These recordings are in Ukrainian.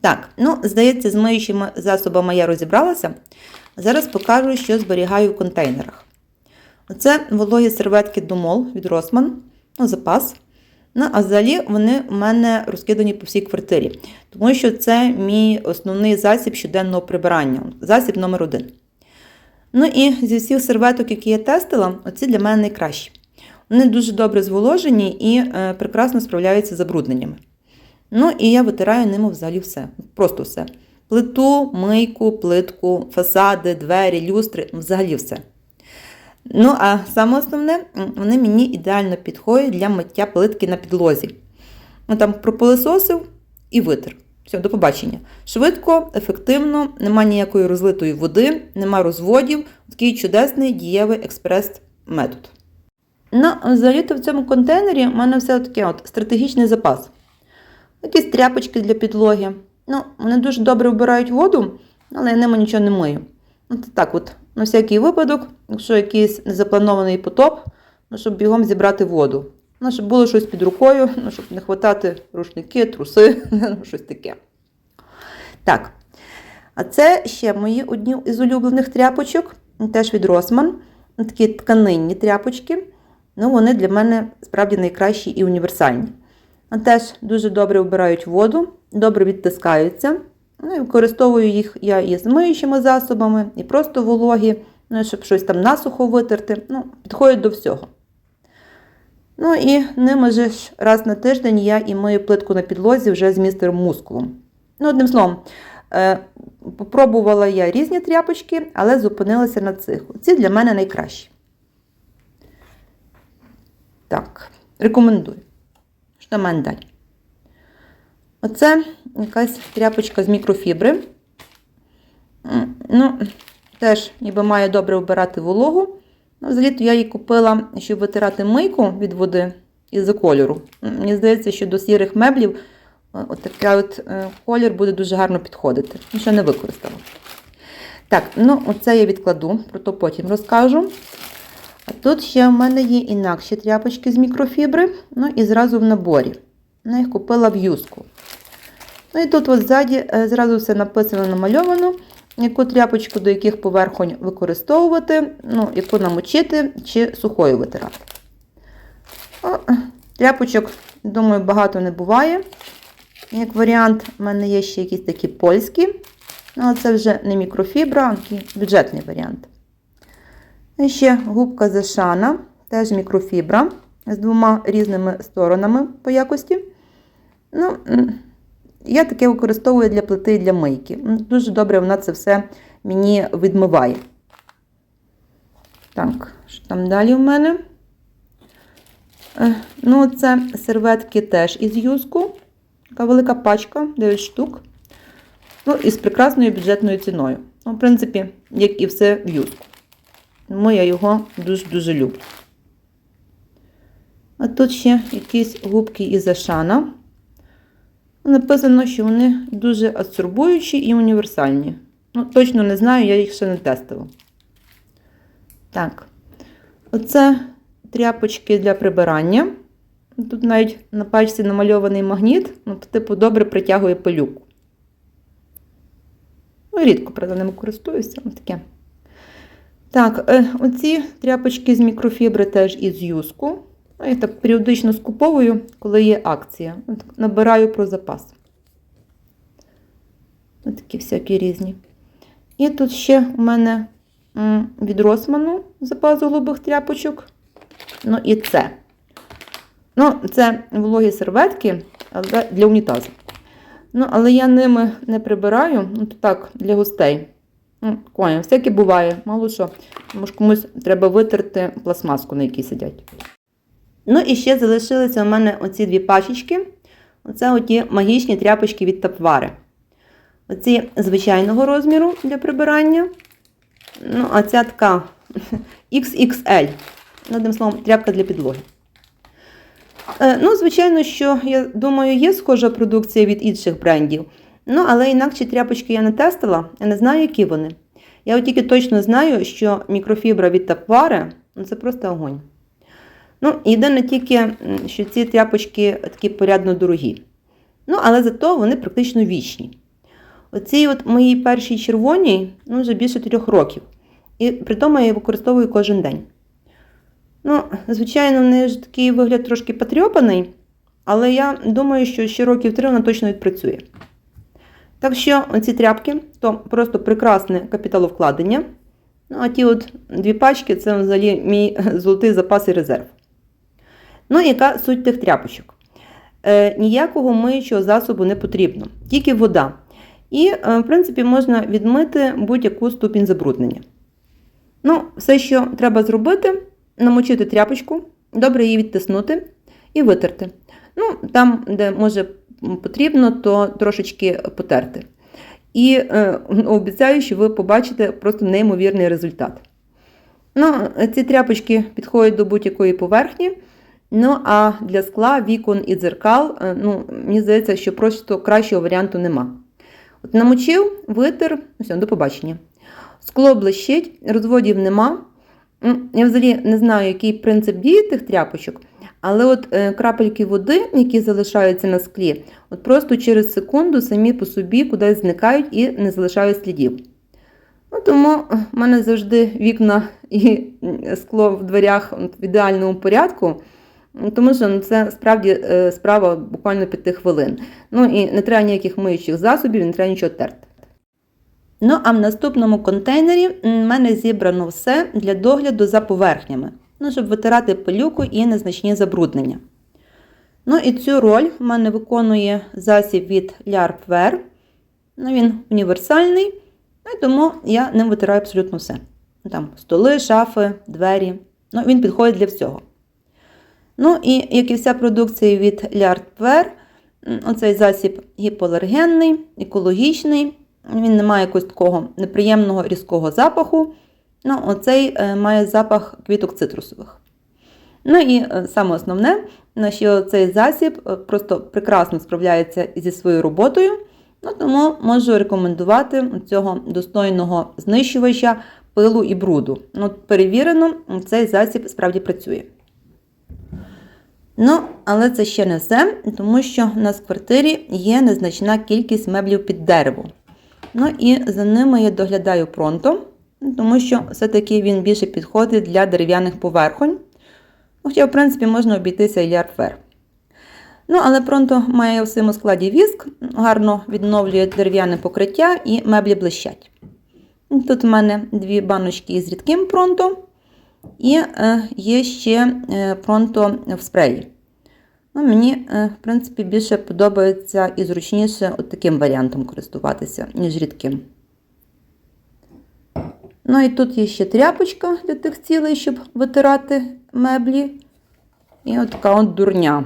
Так, ну, здається, з миючими засобами я розібралася. Зараз покажу, що зберігаю в контейнерах. Оце вологі серветки Думол від Росман, ну, запас. Ну, а взагалі вони у мене розкидані по всій квартирі, тому що це мій основний засіб щоденного прибирання, засіб номер один. Ну і зі всіх серветок, які я тестила, оці для мене найкращі. Вони дуже добре зволожені і е, прекрасно справляються з забрудненнями. Ну і я витираю ними взагалі все. Просто все. Плиту, мийку, плитку, фасади, двері, люстри, взагалі все. Ну, а саме основне, вони мені ідеально підходять для миття плитки на підлозі. Ну, там пропилисосив і витер. Все, до побачення. Швидко, ефективно, нема ніякої розлитої води, нема розводів. Такий чудесний дієвий експрес-метод. Ну, взагалі-то в цьому контейнері в мене все таке от стратегічний запас. Якісь тряпочки для підлоги. Ну, вони дуже добре вбирають воду, але я ними нічого не мию. От так от, на всякий випадок, якщо якийсь незапланований потоп, ну, щоб бігом зібрати воду. Ну, щоб було щось під рукою, ну, щоб не хватати рушники, труси, ну, щось таке. Так. А це ще мої одні із улюблених тряпочок, теж від Росман. Такі тканинні тряпочки. Ну, вони для мене справді найкращі і універсальні. Теж дуже добре вбирають воду, добре відтискаються. Ну, і використовую їх я і з миючими засобами, і просто вологі, ну, щоб щось там насухо витерти. Ну, підходять до всього. Ну і ними ж раз на тиждень я і мию плитку на підлозі вже з містером мускулом. Ну, одним словом, е, попробувала я різні тряпочки, але зупинилася на цих. Ці для мене найкращі. Так, рекомендую. Що там в мене далі? Оце якась тряпочка з мікрофібри. Ну, теж ніби має добре вбирати вологу. Ну, Взагалі-то я її купила, щоб витирати мийку від води із-за кольору. Мені здається, що до сірих меблів е, от такий от е, колір буде дуже гарно підходити. Ну, Ще не використала. Так, ну оце я відкладу, про то потім розкажу. Тут ще в мене є інакші тряпочки з мікрофібри, ну і зразу в наборі. Ну, їх купила в юску. Ну і тут от ззаді е, зразу все написано, намальовано, яку тряпочку до яких поверхонь використовувати, ну, яку намочити чи сухою витирати. О, тряпочок, думаю, багато не буває. Як варіант, в мене є ще якісь такі польські. Але це вже не мікрофібра, а бюджетний варіант. І ще губка Зашана, теж мікрофібра з двома різними сторонами по якості. Ну, я таке використовую для плити і для мийки. Дуже добре вона це все мені відмиває. Так, що там далі в мене? Е, Ну, це серветки теж із юску. Така велика пачка, 9 штук. Ну, і з прекрасною бюджетною ціною. Ну, в принципі, як і все в юску. Тому я його дуже-дуже люблю. А тут ще якісь губки із Ашана. Написано, що вони дуже адсорбуючі і універсальні. Ну, точно не знаю, я їх ще не тестила. Так, оце тряпочки для прибирання. Тут навіть на пачці намальований магніт, ну, типу, добре притягує пилюку. Ну, рідко, правда, ними користуюся. Ось таке. Так, е, оці тряпочки з мікрофібри теж із юску. Ну, Я так періодично скуповую, коли є акція. Набираю про запас. Ось такі всякі різні. І тут ще у мене від Росману запас голубих тряпочок. Ну і це. Ну, це вологі серветки для унітазу. Ну, але я ними не прибираю, ну, так, для гостей. Ну, коня, всяке буває, мало що. Може, комусь треба витерти пластмаску, на якій сидять. Ну і ще залишилися у мене оці дві пачечки. Оце оті магічні тряпочки від Тапвари. Оці звичайного розміру для прибирання. Ну, а ця така XXL. Ну, Одним словом, тряпка для підлоги. Е, Ну, звичайно, що я думаю, є схожа продукція від інших брендів. Ну, але інакші тряпочки я не тестила, я не знаю, які вони. Я от тільки точно знаю, що мікрофібра від Тапвари ну, це просто огонь. Ну, єдине тільки, що ці тряпочки такі порядно дорогі. Ну, але зато вони практично вічні. Оцій от моїй першій червоній ну, вже більше трьох років. І при тому я її використовую кожен день. Ну, звичайно, в неї ж такий вигляд трошки потрьопаний, але я думаю, що ще років три вона точно відпрацює. Так що ці тряпки то просто прекрасне капіталовкладення. Ну, а ті от дві пачки це взагалі мій золотий запас і резерв. Ну, яка суть тих тряпочок? Е, ніякого миючого засобу не потрібно, тільки вода. І, е, в принципі, можна відмити будь-яку ступінь забруднення. Ну, все, що треба зробити, намочити тряпочку, добре її відтиснути і витерти. Ну, там, де може потрібно, то трошечки потерти. І е, обіцяю, що ви побачите просто неймовірний результат. Ну, ці тряпочки підходять до будь-якої поверхні. Ну, а для скла, вікон і дзеркал, е, ну, мені здається, що просто кращого варіанту нема. От намочив, витер, все, до побачення. Скло блищить, розводів нема. Я взагалі не знаю, який принцип дії тих тряпочок, але от е, крапельки води, які залишаються на склі, от просто через секунду самі по собі кудись зникають і не залишають слідів. Ну, тому в мене завжди вікна і скло в дверях в ідеальному порядку. Тому що ну, це справді е, справа буквально 5 хвилин. Ну і не треба ніяких миючих засобів, не треба нічого терти. Ну, а в наступному контейнері в мене зібрано все для догляду за поверхнями, ну, щоб витирати пилюку і незначні забруднення. Ну і цю роль в мене виконує засіб від Lярпвер. Ну, він універсальний, ну, і тому я ним витираю абсолютно все. Ну, Там столи, шафи, двері. Ну, він підходить для всього. Ну і як і вся продукція від Lярпвер, оцей засіб гіпоалергенний, екологічний. Він не має якогось такого неприємного різкого запаху. Ну, оцей е, має запах квіток цитрусових. Ну і е, саме основне, що цей засіб е, просто прекрасно справляється зі своєю роботою. Ну, тому можу рекомендувати цього достойного знищувача пилу і бруду. Ну, перевірено, цей засіб справді працює. Ну, але це ще не все, тому що в нас в квартирі є незначна кількість меблів під дерево. Ну і за ними я доглядаю пронто, тому що все-таки він більше підходить для дерев'яних поверхонь. Хоча, в принципі, можна обійтися і лярфер. Ну, але пронто має у своєму складі віск, гарно відновлює дерев'яне покриття і меблі блищать. Тут в мене дві баночки із рідким пронто, і е, є ще е, пронто в спреї. Ну, Мені, е, в принципі, більше подобається і зручніше от таким варіантом користуватися, ніж рідким. Ну і тут є ще тряпочка для тих цілей, щоб витирати меблі. І от така от дурня.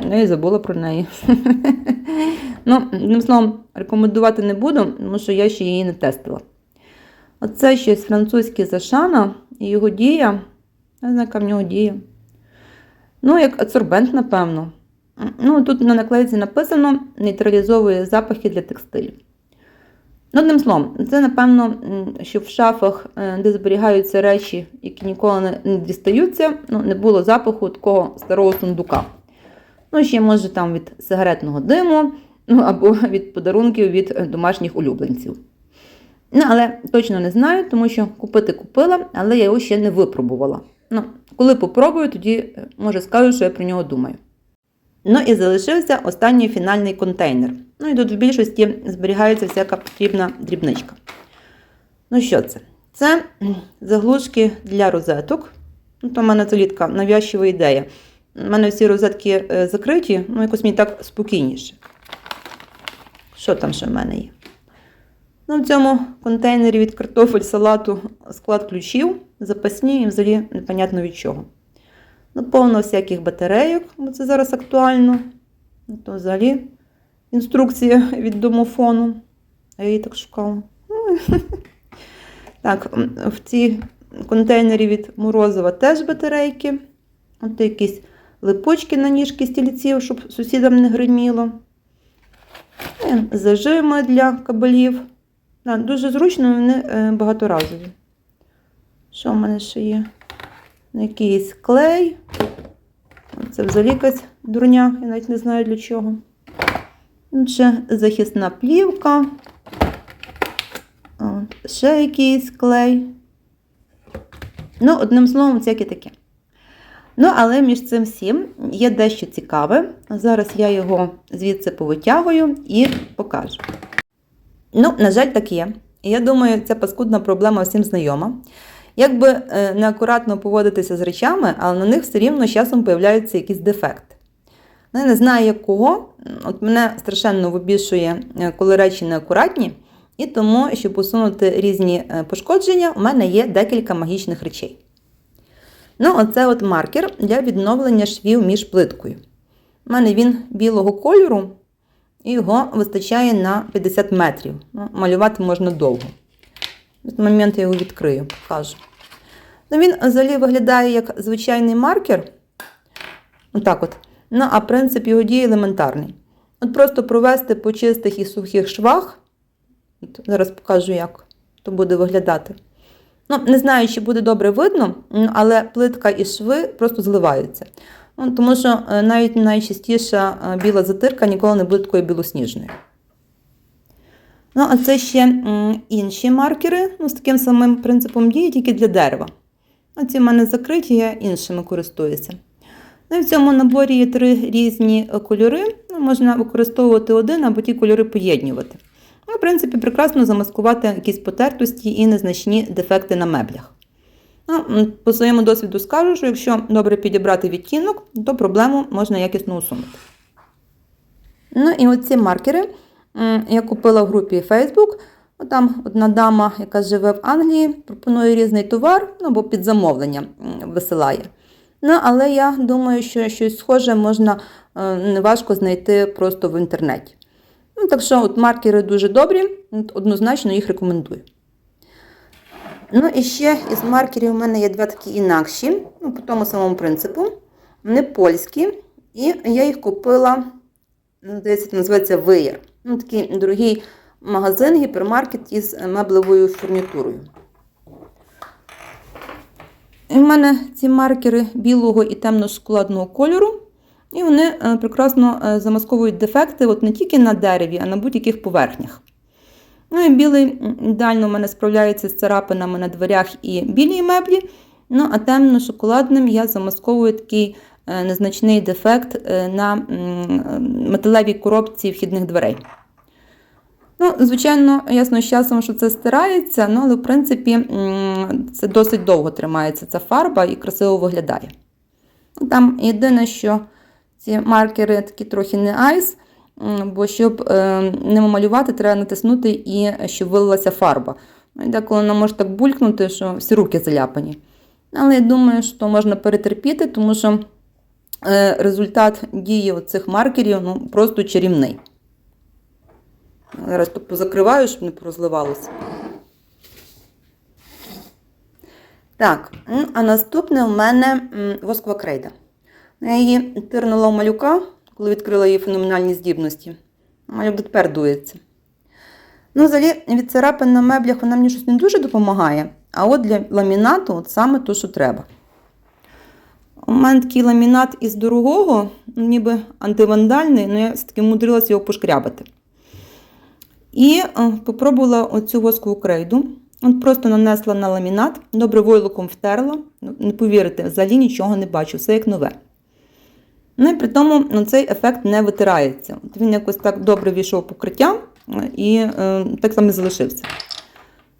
Ну і забула про неї. ну, одним словом, рекомендувати не буду, тому що я ще її не тестила. Оце щось французьке зашана, і його дія. Я знаю, яка в нього дія. Ну, як адсорбент, напевно. Ну, Тут на наклейці написано нейтралізовує запахи для текстилю. Ну, одним словом, це, напевно, що в шафах, е, де зберігаються речі, які ніколи не дістаються, ну, не було запаху такого старого сундука. Ну, ще, може, там від сигаретного диму, ну, або від подарунків від е, домашніх улюбленців. Ну, але точно не знаю, тому що купити купила, але я його ще не випробувала. Ну, коли попробую, тоді е, може скажу, що я про нього думаю. Ну і залишився останній фінальний контейнер. Ну і тут в більшості зберігається всяка потрібна дрібничка. Ну що це? Це заглушки для розеток. Ну, то в мене це літка нав'язчива ідея. У мене всі розетки е, закриті, ну якось мені так спокійніше. Що там ще в мене є? Ну, в цьому контейнері від картофель, салату склад ключів, запасні і взагалі непонятно від чого. Ну, повно всяких батарейок, це зараз актуально. Ну, То взагалі інструкція від домофону. Я її так шукала. Так, в цій контейнері від Морозова теж батарейки. От якісь липочки на ніжки стільців, щоб сусідам не гриміло. І Зажими для кабелів. Дуже зручно, вони е, багаторазові. Що в мене ще є? Якийсь клей. Це взагалі якась дурня, я навіть не знаю для чого. Ще захисна плівка. Ще якийсь клей. Ну, одним словом, всяке таке. Ну, але між цим всім є дещо цікаве. Зараз я його звідси повитягую і покажу. Ну, на жаль, так є. Я думаю, ця паскудна проблема всім знайома. Якби е, неакуратно поводитися з речами, але на них все рівно з часом появляються якісь дефекти. Ну, я не знаю якого. От мене страшенно вибішує, е, коли речі неакуратні. І тому, щоб усунути різні е, пошкодження, у мене є декілька магічних речей. Ну, оце от маркер для відновлення швів між плиткою. У мене він білого кольору, і його вистачає на 50 метрів. Ну, малювати можна довго. Момент я його відкрию, покажу. Ну, він взагалі виглядає як звичайний маркер. Отак от. Ну, а принцип його дії елементарний. От просто провести по чистих і сухих швах. От Зараз покажу, як то буде виглядати. Ну, не знаю, чи буде добре видно, але плитка і шви просто зливаються. Ну, тому що е, навіть найчастіша е, біла затирка ніколи не буде такою білосніжною. Ну, а це ще інші маркери ну, з таким самим принципом дії, тільки для дерева. Оці в мене закриті, я іншими користуюся. Ну, і в цьому наборі є три різні е, кольори. Ну, можна використовувати один або ті кольори поєднювати. Ну, в принципі, прекрасно замаскувати якісь потертості і незначні дефекти на меблях. Ну, по своєму досвіду скажу, що якщо добре підібрати відтінок, то проблему можна якісно усунути. Ну і оці маркери я купила в групі Facebook. Ну, Там одна дама, яка живе в Англії, пропонує різний товар ну, або під замовлення висилає. Ну, але я думаю, що щось схоже можна е, неважко знайти просто в інтернеті. Ну, так що от маркери дуже добрі, однозначно їх рекомендую. Ну і ще із маркерів у мене є два такі інакші, ну, по тому самому принципу. Вони польські, і я їх купила, ну, здається, називається Веєр. Ну, такий дорогий магазин, гіпермаркет із меблевою фурнітурою. І в мене ці маркери білого і темно-шоколадного кольору. І вони е, прекрасно е, замасковують дефекти от не тільки на дереві, а на будь-яких поверхнях. Ну і білий ідеально в мене справляється з царапинами на дверях і білій меблі. Ну, а темно-шоколадним я замасковую такий незначний дефект е, на е, металевій коробці вхідних дверей. Ну, звичайно, ясно з часом, що це стирається, ну, але в принципі це досить довго тримається ця фарба і красиво виглядає. Ну, Там єдине, що ці маркери такі трохи не айс, бо щоб е, ними малювати, треба натиснути і щоб вилилася фарба. Ну, Деколи вона може так булькнути, що всі руки заляпані. Але я думаю, що можна перетерпіти, тому що е, результат дії цих маркерів ну, просто чарівний. Зараз тут позакриваю, щоб не порозливалося. Так, а наступне в мене м, воскова крейда. Я її тирнула у малюка, коли відкрила її феноменальні здібності. Малюк дотепер дується. Ну, взагалі, від царапин на меблях вона мені щось не дуже допомагає, а от для ламінату от саме то, що треба. У мене такий ламінат із дорогого, ну, ніби антивандальний, але я все-таки мудрилася його пошкрябати. І е, попробувала оцю воскову крейду. От просто нанесла на ламінат, добре войлоком втерла. Ну, Не повірите, взагалі нічого не бачу, все як нове. Ну і при тому ну, цей ефект не витирається. От він якось так добре війшов покриття е, і е, так само і залишився.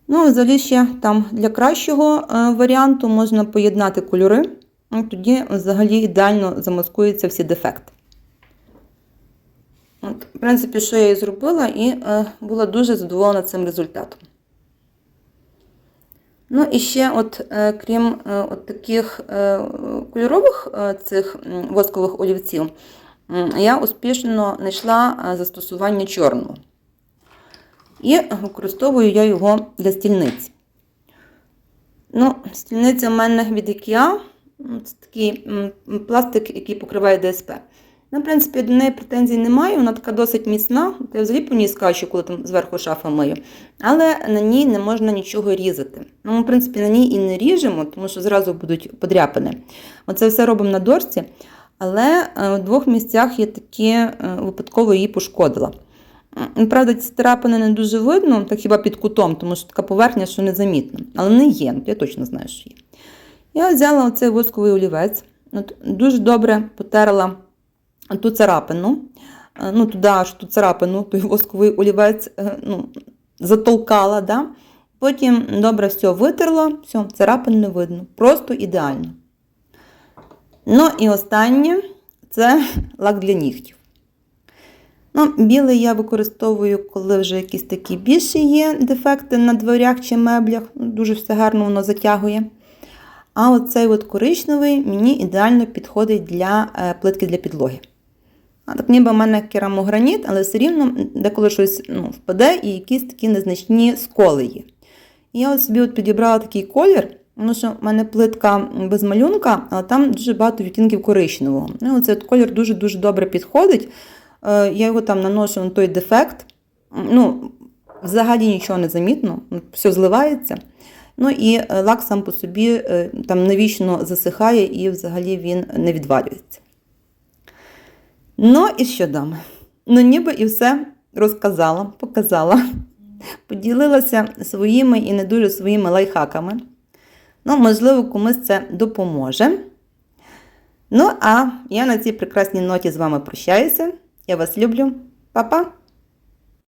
Ну, взагалі ще там для кращого е, варіанту можна поєднати кольори. Ну, Тоді взагалі ідеально замаскуються всі дефекти. От, в принципі, що я і зробила, і е, була дуже задоволена цим результатом. Ну і ще, от, е, крім е, от таких е, кольорових е, цих воскових олівців, я успішно знайшла е, застосування чорного. І використовую я його для стільниць. Ну, стільниця в мене від IKEA. М, Це такий пластик, який покриває ДСП. Ну, в принципі, до неї претензій немає, вона така досить міцна. Я взагалі по ній скачу, коли там зверху шафа мию. Але на ній не можна нічого різати. Ну, в принципі, на ній і не ріжемо, тому що зразу будуть подряпини. Оце все робимо на дошці. Але е, в двох місцях я таки е, випадково її пошкодила. Правда, ці царапини не дуже видно, так хіба під кутом, тому що така поверхня, що незамітна. Але не є, ну, я точно знаю, що є. Я взяла оцей восковий олівець, дуже добре потерла ту царапину, е, ну, туди аж ту царапину, той восковий олівець е, ну, затолкала. Да? Потім добре все витерла, все, царапин не видно. Просто ідеально. Ну і останнє це лак для нігтів. Ну, білий я використовую, коли вже якісь такі більші є дефекти на дверях чи меблях. Дуже все гарно воно затягує. А оцей от коричневий мені ідеально підходить для е, плитки для підлоги. А так ніби в мене керамограніт, але все рівно деколи щось ну, впаде і якісь такі незначні сколи. І я от собі от підібрала такий колір, тому що в мене плитка без малюнка, але там дуже багато відтінків коричневого. Ну, оцей колір дуже-дуже добре підходить. Е, Я його там наношу на той дефект. Ну, взагалі нічого не замітно, все зливається. Ну і е, лак сам по собі е, там навічно засихає і взагалі він не відвалюється. Ну і що дами? Ну, ніби і все розказала, показала, поділилася своїми і не дуже своїми лайфхаками. Ну, можливо, комусь це допоможе. Ну, а я на цій прекрасній ноті з вами прощаюся. Я вас люблю. Па-па!